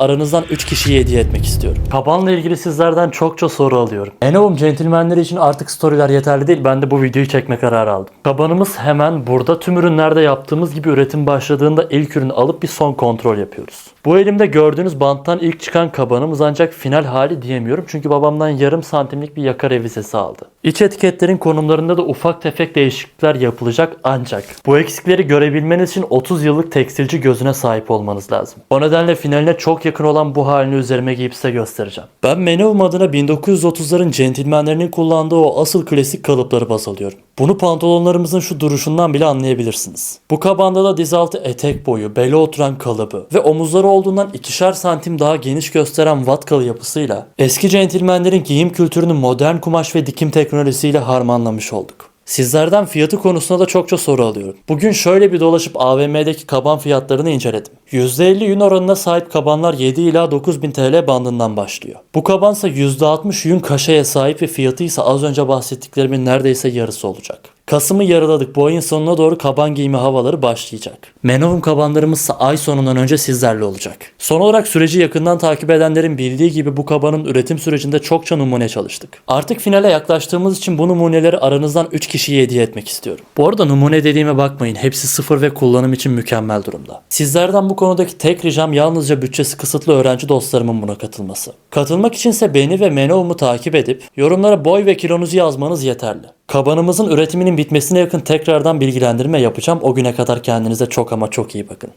aranızdan 3 kişiye hediye etmek istiyorum. Kabanla ilgili sizlerden çokça soru alıyorum. Enovum centilmenleri için artık storyler yeterli değil. Ben de bu videoyu çekme kararı aldım. Kabanımız hemen burada. Tüm ürünlerde yaptığımız gibi üretim başladığında ilk ürünü alıp bir son kontrol yapıyoruz. Bu elimde gördüğünüz banttan ilk çıkan kabanımız ancak final hali diyemiyorum. Çünkü babamdan yarım santimlik bir yaka revizesi aldı. İç etiketlerin konumlarında da ufak tefek değişiklikler yapılacak ancak bu eksikleri görebilmeniz için 30 yıllık tekstilci gözüne sahip olmanız lazım. O nedenle finaline çok yakın olan bu halini üzerime giyip size göstereceğim. Ben Menovum adına 1930'ların centilmenlerinin kullandığı o asıl klasik kalıpları baz alıyorum. Bunu pantolonlarımızın şu duruşundan bile anlayabilirsiniz. Bu kabanda da diz altı etek boyu, bele oturan kalıbı ve omuzları olduğundan ikişer santim daha geniş gösteren vatkalı yapısıyla eski centilmenlerin giyim kültürünü modern kumaş ve dikim teknolojisiyle harmanlamış olduk. Sizlerden fiyatı konusunda da çokça soru alıyorum. Bugün şöyle bir dolaşıp AVM'deki kaban fiyatlarını inceledim. %50 yün oranına sahip kabanlar 7 ila 9000 TL bandından başlıyor. Bu kabansa %60 yün kaşeye sahip ve fiyatı ise az önce bahsettiklerimin neredeyse yarısı olacak. Kasım'ı yarıladık. Bu ayın sonuna doğru kaban giyimi havaları başlayacak. Menovum kabanlarımız ise ay sonundan önce sizlerle olacak. Son olarak süreci yakından takip edenlerin bildiği gibi bu kabanın üretim sürecinde çokça numune çalıştık. Artık finale yaklaştığımız için bu numuneleri aranızdan 3 kişiye hediye etmek istiyorum. Bu arada numune dediğime bakmayın. Hepsi sıfır ve kullanım için mükemmel durumda. Sizlerden bu konudaki tek ricam yalnızca bütçesi kısıtlı öğrenci dostlarımın buna katılması. Katılmak içinse beni ve Menovum'u takip edip yorumlara boy ve kilonuzu yazmanız yeterli. Kabanımızın üretiminin bitmesine yakın tekrardan bilgilendirme yapacağım. O güne kadar kendinize çok ama çok iyi bakın.